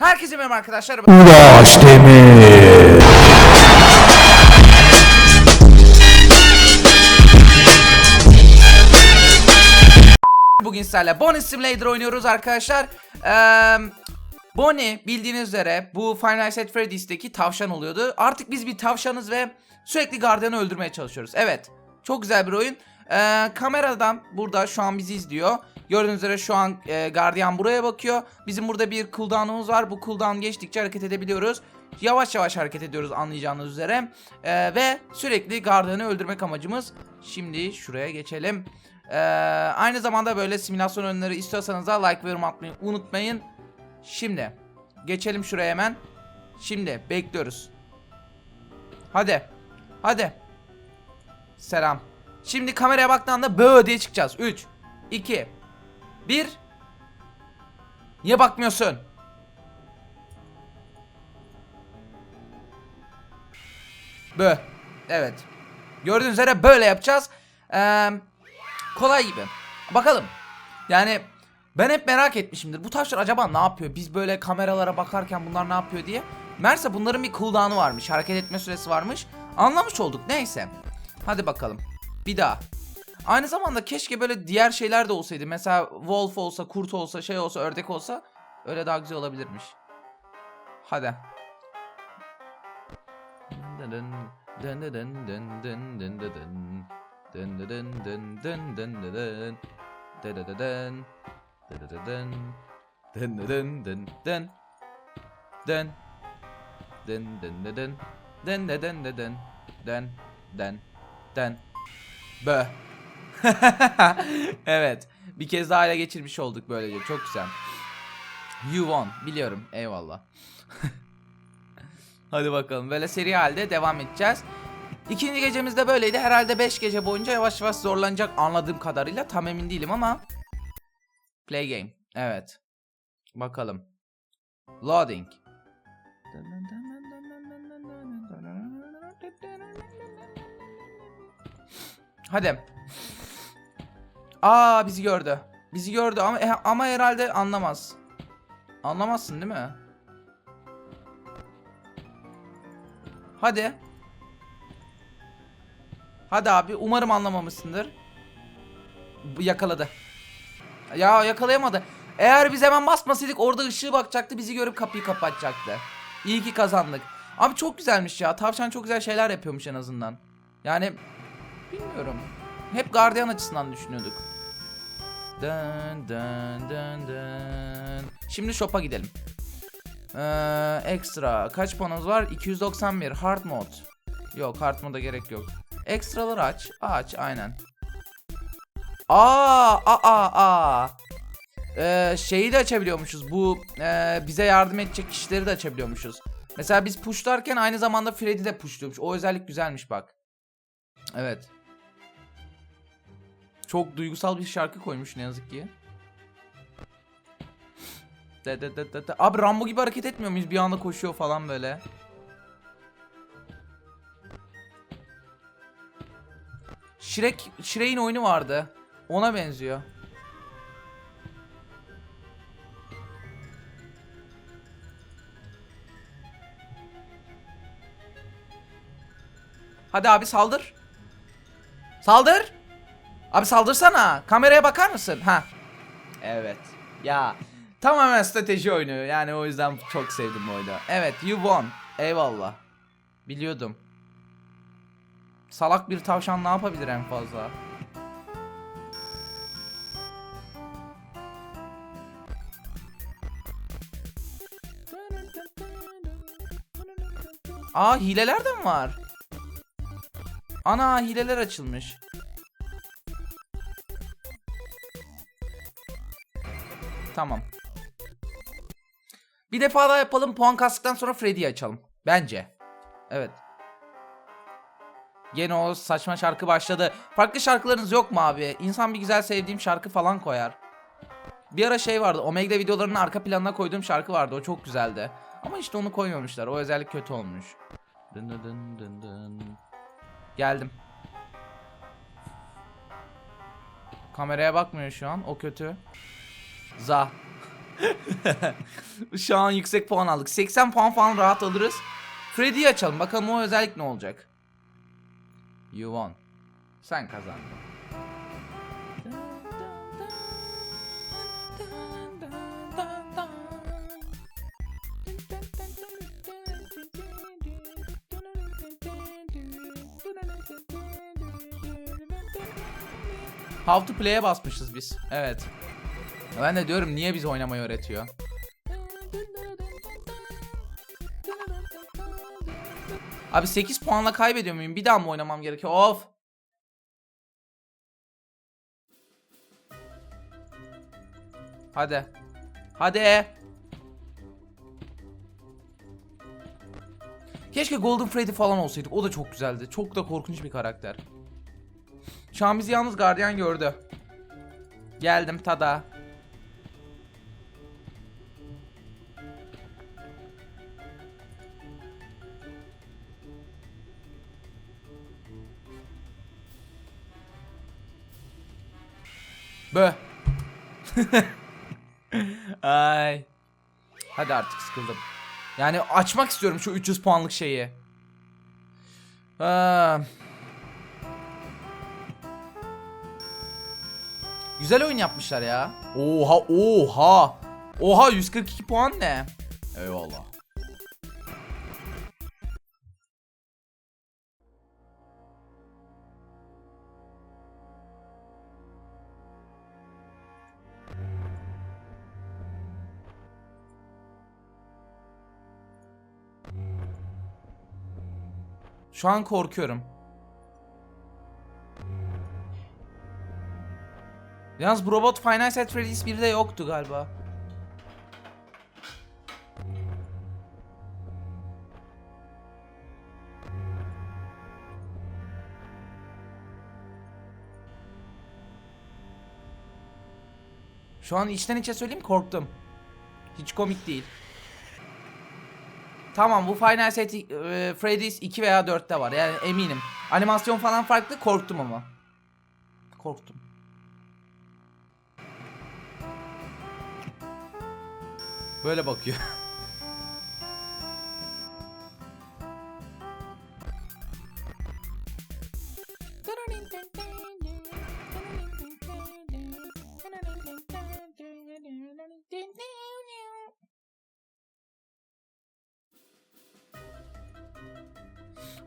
Herkese merhaba arkadaşlar. Ulaş Demir. Bugün sizlerle Bonnie Simulator oynuyoruz arkadaşlar. Ee, Bonnie bildiğiniz üzere bu Final Nights at Freddy's'teki tavşan oluyordu. Artık biz bir tavşanız ve sürekli gardiyanı öldürmeye çalışıyoruz. Evet. Çok güzel bir oyun. Ee, kameradan burada şu an bizi izliyor. Gördüğünüz üzere şu an e, gardiyan buraya bakıyor. Bizim burada bir cooldown'umuz var. Bu cooldown geçtikçe hareket edebiliyoruz. Yavaş yavaş hareket ediyoruz anlayacağınız üzere. Ee, ve sürekli gardiyanı öldürmek amacımız. Şimdi şuraya geçelim. Ee, aynı zamanda böyle simülasyon oyunları istiyorsanız da like ve yorum atmayı unutmayın. Şimdi geçelim şuraya hemen. Şimdi bekliyoruz. Hadi. Hadi. Selam. Şimdi kameraya baktığında bö diye çıkacağız. 3 2 1 Niye bakmıyorsun? Bö. Evet. Gördüğünüz üzere böyle yapacağız. Eee kolay gibi. Bakalım. Yani ben hep merak etmişimdir. Bu tavşan acaba ne yapıyor? Biz böyle kameralara bakarken bunlar ne yapıyor diye. Meğerse bunların bir cooldown'u varmış. Hareket etme süresi varmış. Anlamış olduk. Neyse. Hadi bakalım. Bir daha. Aynı zamanda keşke böyle diğer şeyler de olsaydı. Mesela wolf olsa, kurt olsa, şey olsa, ördek olsa öyle daha güzel olabilirmiş. Hadi. Den den den den den den den den Bö evet. Bir kez daha ele geçirmiş olduk böylece. Çok güzel. You won. Biliyorum. Eyvallah. Hadi bakalım. Böyle seri halde devam edeceğiz. İkinci gecemiz de böyleydi. Herhalde 5 gece boyunca yavaş yavaş zorlanacak anladığım kadarıyla. Tam emin değilim ama. Play game. Evet. Bakalım. Loading. Hadi. Aa bizi gördü. Bizi gördü ama e, ama herhalde anlamaz. Anlamazsın değil mi? Hadi. Hadi abi umarım anlamamışsındır. Yakaladı. Ya yakalayamadı. Eğer biz hemen basmasaydık orada ışığı bakacaktı bizi görüp kapıyı kapatacaktı. İyi ki kazandık. Abi çok güzelmiş ya. Tavşan çok güzel şeyler yapıyormuş en azından. Yani bilmiyorum. Hep gardiyan açısından düşünüyorduk. Dın dın dın dın. Şimdi shop'a gidelim. Ee, ekstra. Kaç puanımız var? 291. Hard mode. Yok hard moda gerek yok. Ekstraları aç. Aç aynen. Aa, aa, aa. Ee, şeyi de açabiliyormuşuz. Bu e, bize yardım edecek kişileri de açabiliyormuşuz. Mesela biz pushlarken aynı zamanda Freddy de pushluyormuş. O özellik güzelmiş bak. Evet. Çok duygusal bir şarkı koymuş ne yazık ki. De de de de de. Abi Rambo gibi hareket etmiyor muyuz? Bir anda koşuyor falan böyle. Shrek, Shrek'in oyunu vardı. Ona benziyor. Hadi abi saldır. Saldır. Abi saldırsana. Kameraya bakar mısın? Ha. Evet. Ya tamamen strateji oyunu. Yani o yüzden çok sevdim bu oyunu. Evet, you won. Eyvallah. Biliyordum. Salak bir tavşan ne yapabilir en fazla? Aa hileler de mi var? Ana hileler açılmış. Tamam. Bir defa daha yapalım. Puan kastıktan sonra Freddy'yi açalım. Bence. Evet. Gene o saçma şarkı başladı. Farklı şarkılarınız yok mu abi? İnsan bir güzel sevdiğim şarkı falan koyar. Bir ara şey vardı. Omega videolarının arka planına koyduğum şarkı vardı. O çok güzeldi. Ama işte onu koymamışlar. O özellik kötü olmuş. Dın dın dın dın dın. Geldim. Kameraya bakmıyor şu an. O kötü. Za. Şu an yüksek puan aldık. 80 puan falan rahat alırız. Freddy'yi açalım. Bakalım o özellik ne olacak. You won. Sen kazandın. How to play'e basmışız biz. Evet. Ben de diyorum niye biz oynamayı öğretiyor. Abi 8 puanla kaybediyor muyum? Bir daha mı oynamam gerekiyor? Of. Hadi. Hadi. Keşke Golden Freddy falan olsaydık. O da çok güzeldi. Çok da korkunç bir karakter. Şu an bizi yalnız gardiyan gördü. Geldim tada. Bö. Ay. Hadi artık sıkıldım. Yani açmak istiyorum şu 300 puanlık şeyi. Aa. Güzel oyun yapmışlar ya. Oha oha. Oha 142 puan ne? Eyvallah. Şu an korkuyorum. Yalnız bu robot Final Set Freddy's 1'de yoktu galiba. Şu an içten içe söyleyeyim korktum. Hiç komik değil. Tamam bu Final Set e, Freddy's 2 veya 4'te var yani eminim. Animasyon falan farklı korktum ama. Korktum. Böyle bakıyor.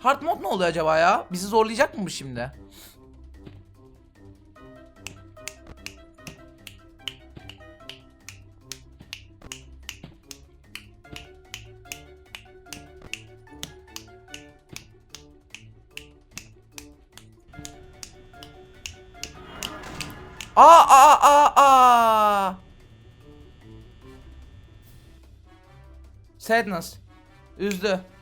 Hard mod ne oluyor acaba ya? Bizi zorlayacak mı bu şimdi? Aa aa aa aa. Sadness. Üzdü.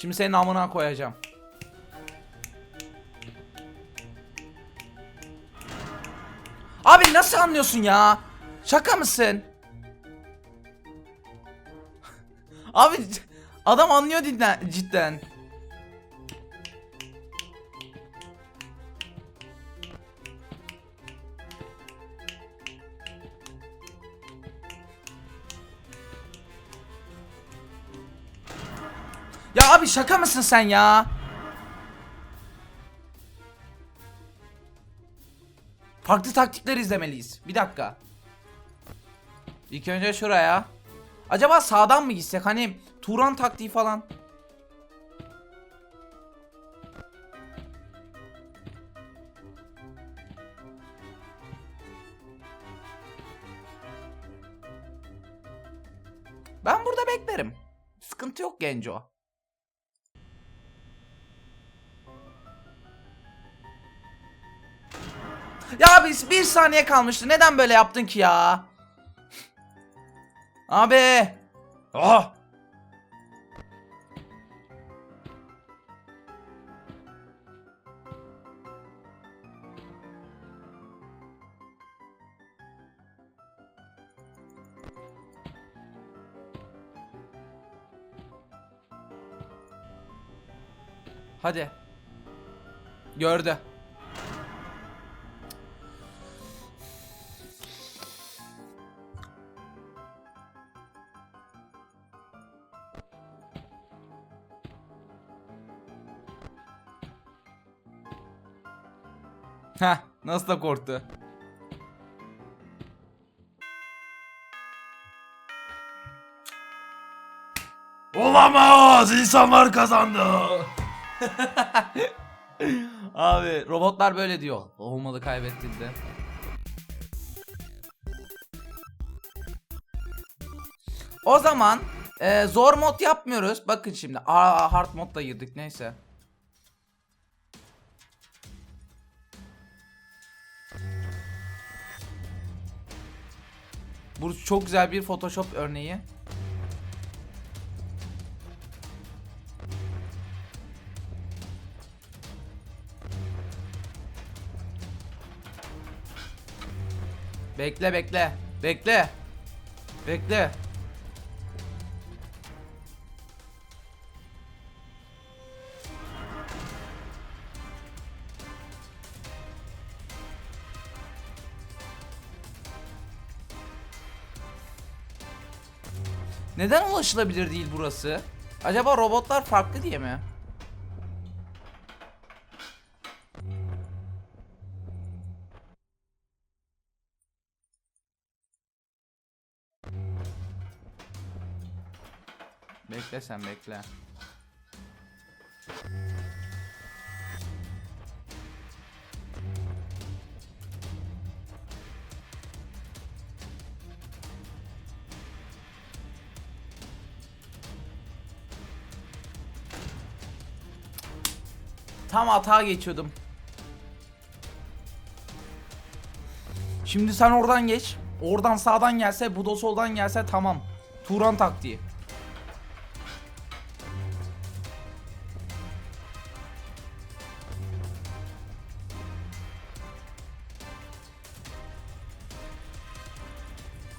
Şimdi senin amına koyacağım. Abi nasıl anlıyorsun ya? Şaka mısın? Abi adam anlıyor cidden. cidden. Şaka mısın sen ya? Farklı taktikler izlemeliyiz. Bir dakika. İlk önce şuraya. Acaba sağdan mı gitsek? Hani Turan taktiği falan. Ben burada beklerim. Sıkıntı yok Genco. Neredeyse bir saniye kalmıştı. Neden böyle yaptın ki ya? Abi. Ah. Hadi. Gördü. Heh, nasıl da korktu. Olamaz insanlar kazandı. Abi robotlar böyle diyor. Olmadı kaybettiğinde. O zaman e, zor mod yapmıyoruz. Bakın şimdi. Aa, hard modda girdik neyse. Çok güzel bir Photoshop örneği. Bekle bekle. Bekle. Bekle. Neden ulaşılabilir değil burası? Acaba robotlar farklı diye mi? Bekle sen bekle. Tam hata geçiyordum. Şimdi sen oradan geç. Oradan sağdan gelse, bu da soldan gelse tamam. Turan taktiği.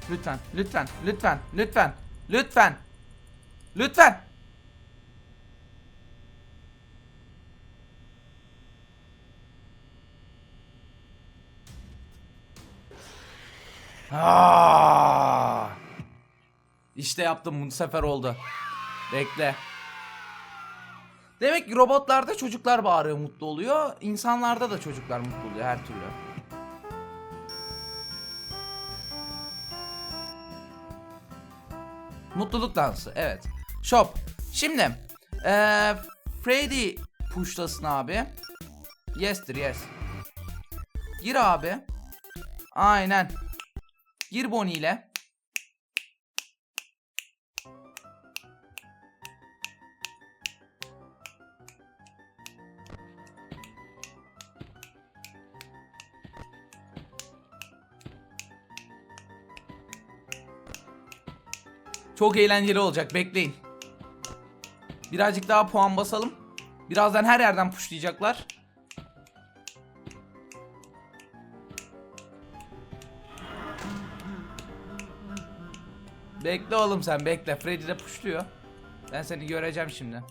Lütfen, lütfen, lütfen, lütfen, lütfen, lütfen. Aa! İşte yaptım bu sefer oldu. Bekle. Demek ki robotlarda çocuklar bağırıyor mutlu oluyor. İnsanlarda da çocuklar mutlu oluyor her türlü. Mutluluk dansı evet. Shop. Şimdi eee Freddy pushlasın abi. Yes'tir yes. Gir abi. Aynen. Gir Bonnie ile. Çok eğlenceli olacak bekleyin. Birazcık daha puan basalım. Birazdan her yerden pushlayacaklar. Bekle oğlum sen bekle. Freddy de pushluyor. Ben seni göreceğim şimdi.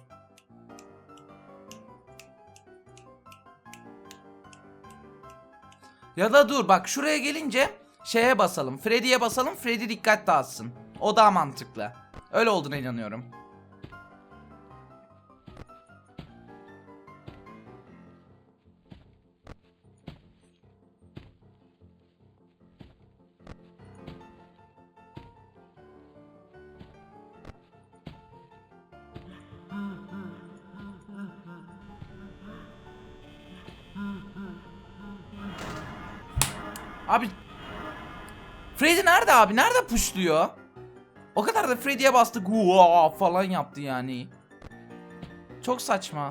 Ya da dur bak şuraya gelince şeye basalım. Freddy'ye basalım. Freddy dikkat dağıtsın. O daha mantıklı. Öyle olduğuna inanıyorum. Freddy nerede abi? Nerede pushluyor? O kadar da Freddy'ye bastı guaa falan yaptı yani. Çok saçma.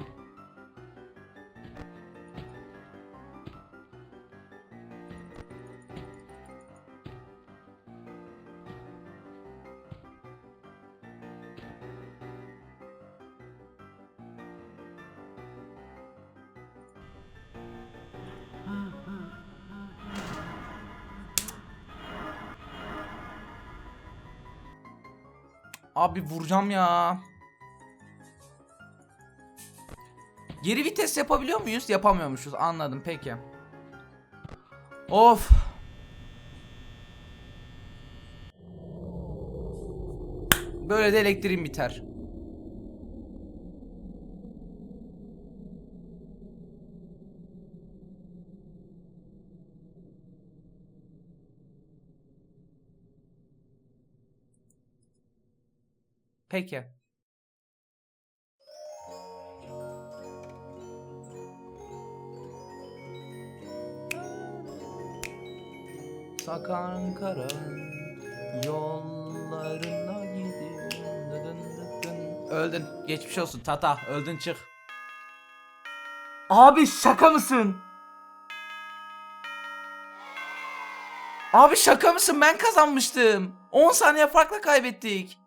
Abi vuracağım ya. Geri vites yapabiliyor muyuz? Yapamıyormuşuz. Anladım peki. Of. Böyle de elektriğim biter. Peki. Sakan kara yollarına dıdın. Öldün. Geçmiş olsun Tata. Öldün çık. Abi şaka mısın? Abi şaka mısın? Ben kazanmıştım. 10 saniye farkla kaybettik.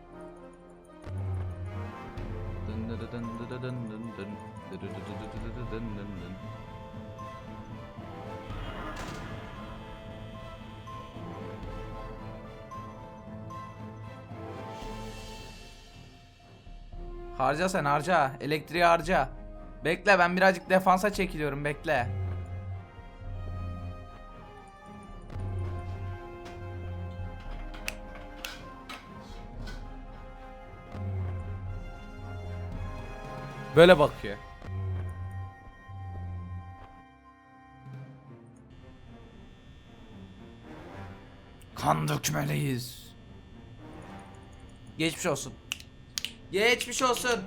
Harca sen harca. Elektriği harca. Bekle ben birazcık defansa çekiliyorum bekle. Böyle bakıyor. Kan dökmeliyiz. Geçmiş olsun. Geçmiş olsun.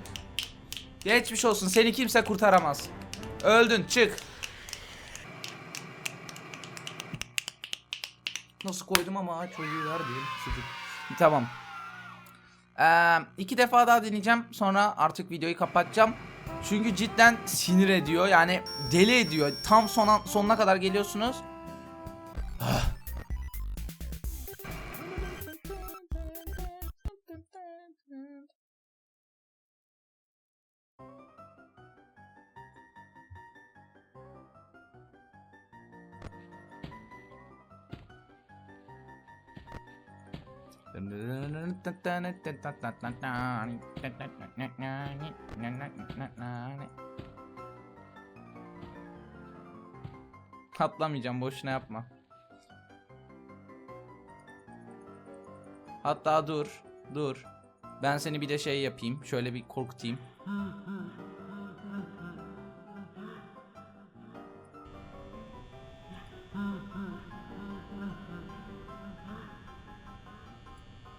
Geçmiş olsun. Seni kimse kurtaramaz. Öldün. Çık. Nasıl koydum ama çocuğu ver diyeyim. Sucuk. Tamam. Ee, iki defa daha deneyeceğim. Sonra artık videoyu kapatacağım. Çünkü cidden sinir ediyor. Yani deli ediyor. Tam sona, sonuna kadar geliyorsunuz. Atlamayacağım boşuna yapma. Hatta dur, dur. Ben seni bir de şey yapayım. Şöyle bir korkutayım.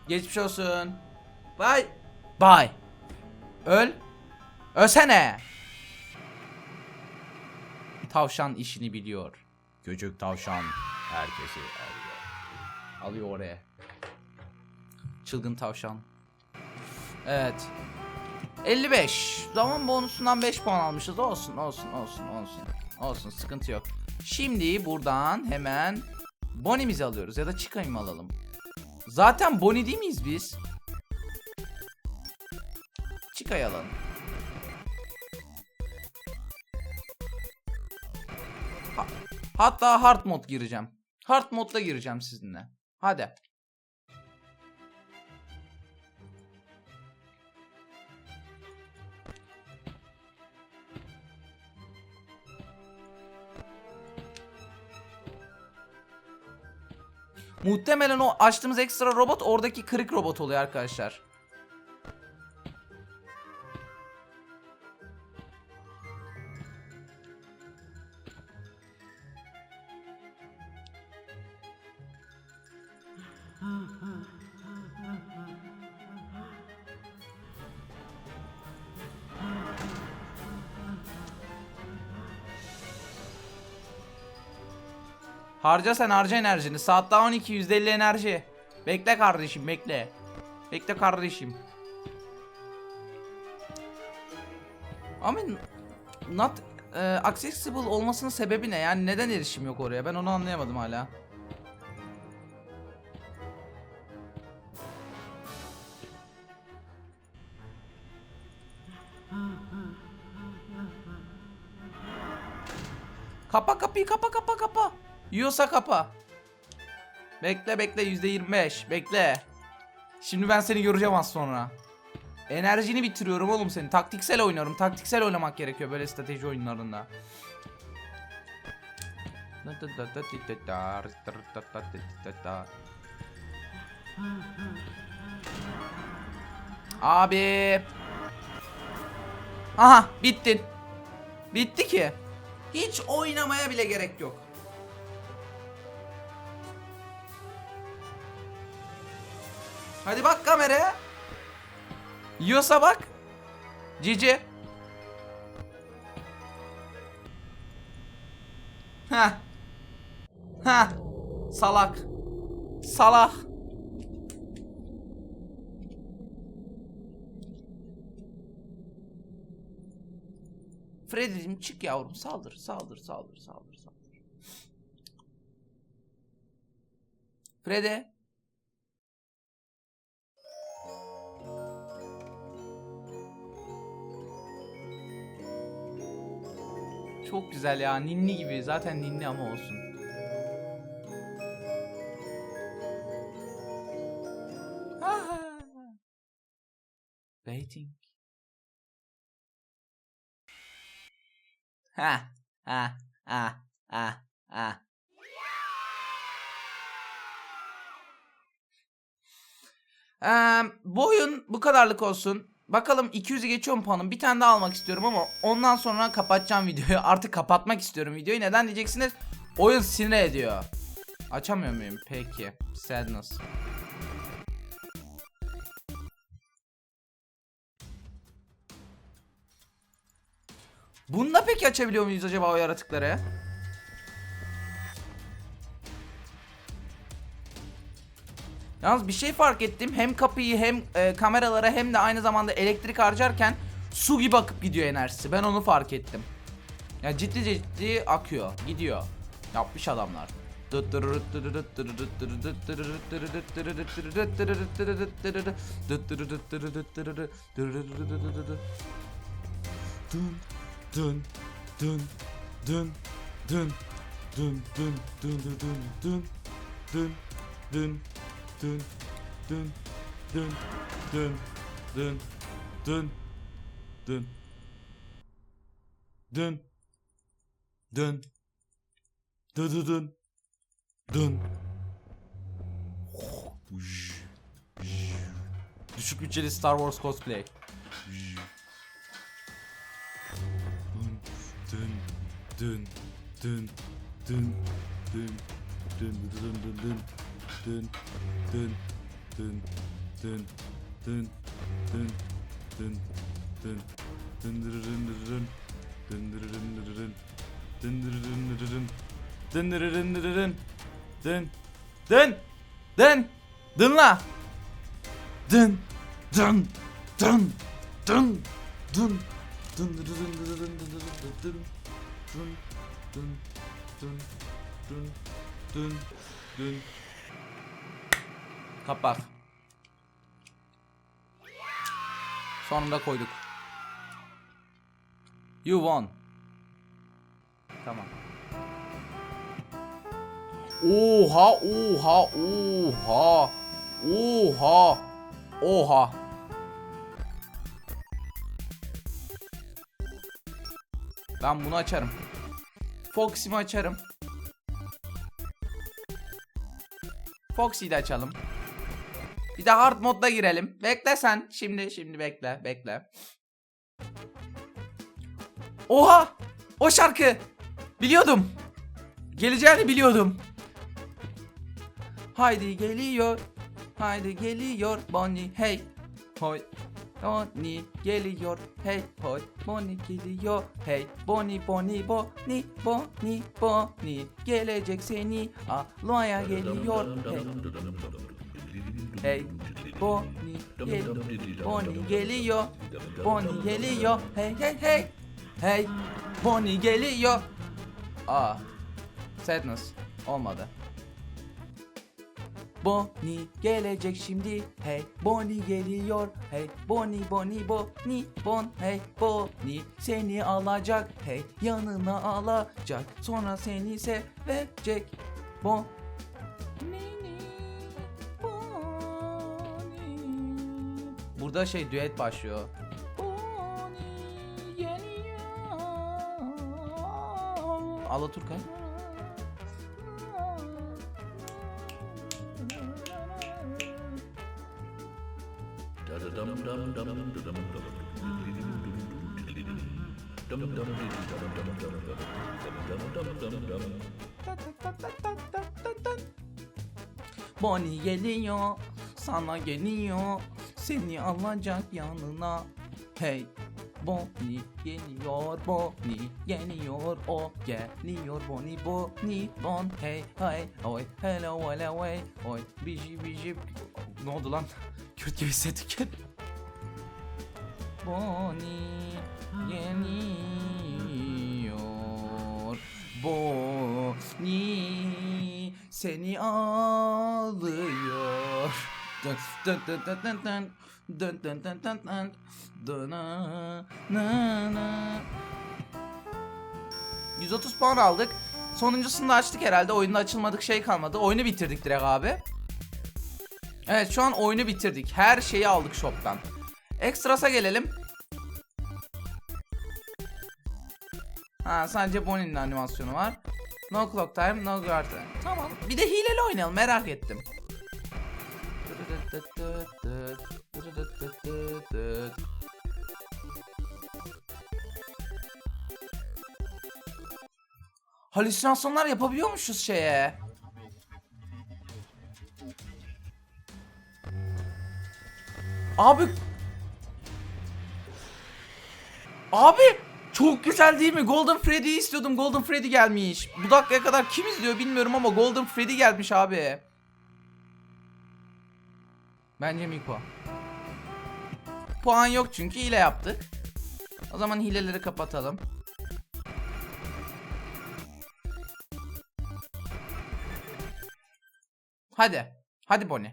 Geçmiş olsun. Bye. Bye. Öl. Ölsene. Tavşan işini biliyor. Küçük tavşan herkesi alıyor. Alıyor oraya. Çılgın tavşan. Evet. 55. Zaman bonusundan 5 puan almışız. Olsun, olsun, olsun, olsun. Olsun, sıkıntı yok. Şimdi buradan hemen Bonnie'mizi alıyoruz ya da Chica'yı mı alalım? Zaten Bonnie değil miyiz biz? Alalım. Ha- hatta hard mod gireceğim. Hard modda gireceğim sizinle. Hadi. Muhtemelen o açtığımız ekstra robot oradaki kırık robot oluyor arkadaşlar. Harca sen harca enerjini. Saat daha 12 %50 enerji. Bekle kardeşim bekle. Bekle kardeşim. Ama not e, accessible olmasının sebebi ne? Yani neden erişim yok oraya? Ben onu anlayamadım hala. Kapa kapıyı kapa kapa kapa. Yiyorsa kapa. Bekle bekle yüzde 25 bekle. Şimdi ben seni göreceğim az sonra. Enerjini bitiriyorum oğlum senin. Taktiksel oynuyorum. Taktiksel oynamak gerekiyor böyle strateji oyunlarında. Abi. Aha bittin. Bitti ki. Hiç oynamaya bile gerek yok. Hadi bak kameraya. Yiyorsa bak. Cici. Ha. Ha. Salak. Salak. Freddy'cim çık yavrum saldır saldır saldır saldır saldır. Freddy. Çok güzel ya ninni gibi zaten ninni ama olsun. Waiting. Ha ha ha ha ha. Eee, bu oyun bu kadarlık olsun. Bakalım 200'ü geçiyor mu puanım? Bir tane daha almak istiyorum ama ondan sonra kapatacağım videoyu. Artık kapatmak istiyorum videoyu. Neden diyeceksiniz? Oyun sinir ediyor. Açamıyor muyum? Peki. Sadness. Bunda peki açabiliyor muyuz acaba o yaratıkları? Yalnız bir şey fark ettim. Hem kapıyı hem e, kameralara hem de aynı zamanda elektrik harcarken su gibi akıp gidiyor enerjisi. Ben onu fark ettim. Ya ciddi ciddi akıyor, gidiyor. Yapmış adamlar. dun dun dun dun dun dun dun dun dun dun dun dun dun dun dun dun dun dun dun dun dun Düşük bütçeli Star Wars cosplay. dun dun dun dun dun dun dun dun dun dun dun dun dun dun dun dun dun dun dun dun dun dun Dön! Dön! Dınla! dun dun dun dun dun dun dun dun dun dun dun dun Kapat. Sonunda koyduk. You won. Tamam. Oha, oha, oha. Oha. Oha. Ben bunu açarım. Foxy'mi açarım. Foxy'yi de açalım. Bir de hard modda girelim. Bekle sen. Şimdi şimdi bekle bekle. Oha! O şarkı. Biliyordum. Geleceğini biliyordum. Haydi geliyor. Haydi geliyor Bonnie hey. Hoy. Bonnie geliyor hey hoy. Bonnie geliyor hey. Bonnie Bonnie Bonnie Bonnie Bonnie gelecek seni almaya geliyor hey. Hey Bonnie gel Bonnie geliyor Bonnie geliyor Hey hey hey. Hey Bonnie geliyor Aa Sadness. Olmadı. Bonnie gelecek şimdi. Hey Bonnie geliyor Hey Bonnie Bonnie Bonnie Bon Hey Bonnie seni alacak. Hey yanına alacak. Sonra seni sevecek. Bon Burada şey düet başlıyor. Alaturka. Bonnie geliyor, sana geliyor, seni alacak yanına. Hey, Bonnie geliyor, Bonnie geliyor, o geliyor, Bonnie, Bonnie, Bon, hey, hey, oy, hello, hello, hey, oy, biji, biji, ne oldu lan? Kürt gibi hissettik. Bonnie geliyor, Bonnie seni alıyor. Dın dın dın dın dın dın. Dın dın dın dın dın. Dın na na na. 130 puan aldık. Sonuncusunu da açtık herhalde. Oyunda açılmadık şey kalmadı. Oyunu bitirdik direkt abi. Evet şu an oyunu bitirdik. Her şeyi aldık shop'tan. Ekstras'a gelelim. Ha sadece Bonnie'nin animasyonu var. No clock time, no guard time. Tamam. Bir de hileli oynayalım merak ettim. Halüsinasyonlar yapabiliyormuşuz şeye. Abi Abi çok güzel değil mi? Golden Freddy'yi istiyordum. Golden Freddy gelmiş. Bu dakikaya kadar kim izliyor bilmiyorum ama Golden Freddy gelmiş abi. Bence Miko. Puan yok çünkü hile yaptık. O zaman hileleri kapatalım. Hadi. Hadi Bonnie.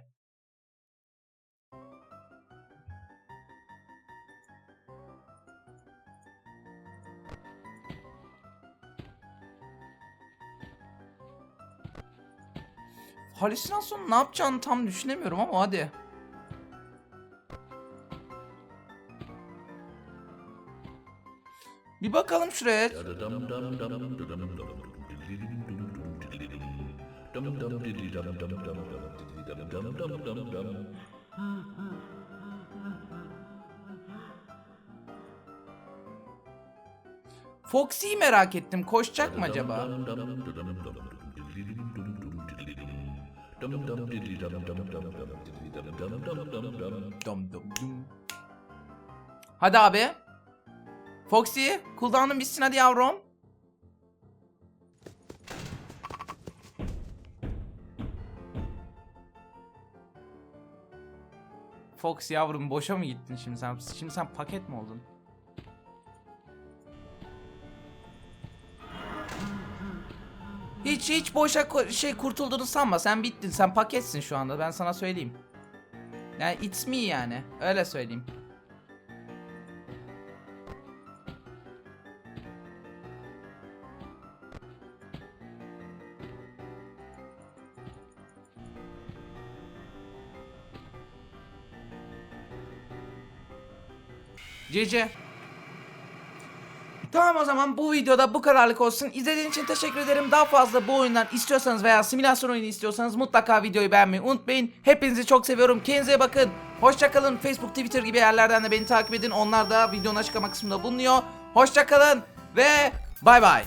Halüsinasyon ne yapacağını tam düşünemiyorum ama hadi. Bir bakalım şuraya. Foxy'yi merak ettim. Koşacak mı acaba? Hadi abi. Foxy, cooldown'un bitsin hadi yavrum. Fox yavrum boşa mı gittin şimdi sen? Şimdi sen paket mi oldun? Hiç hiç boşa şey kurtulduğunu sanma. Sen bittin. Sen paketsin şu anda. Ben sana söyleyeyim. Yani it's me yani. Öyle söyleyeyim. CC. Tamam o zaman bu videoda bu kadarlık olsun. İzlediğiniz için teşekkür ederim. Daha fazla bu oyundan istiyorsanız veya simülasyon oyunu istiyorsanız mutlaka videoyu beğenmeyi unutmayın. Hepinizi çok seviyorum. Kendinize bakın. Hoşçakalın. Facebook, Twitter gibi yerlerden de beni takip edin. Onlar da videonun açıklama kısmında bulunuyor. Hoşçakalın ve bay bay.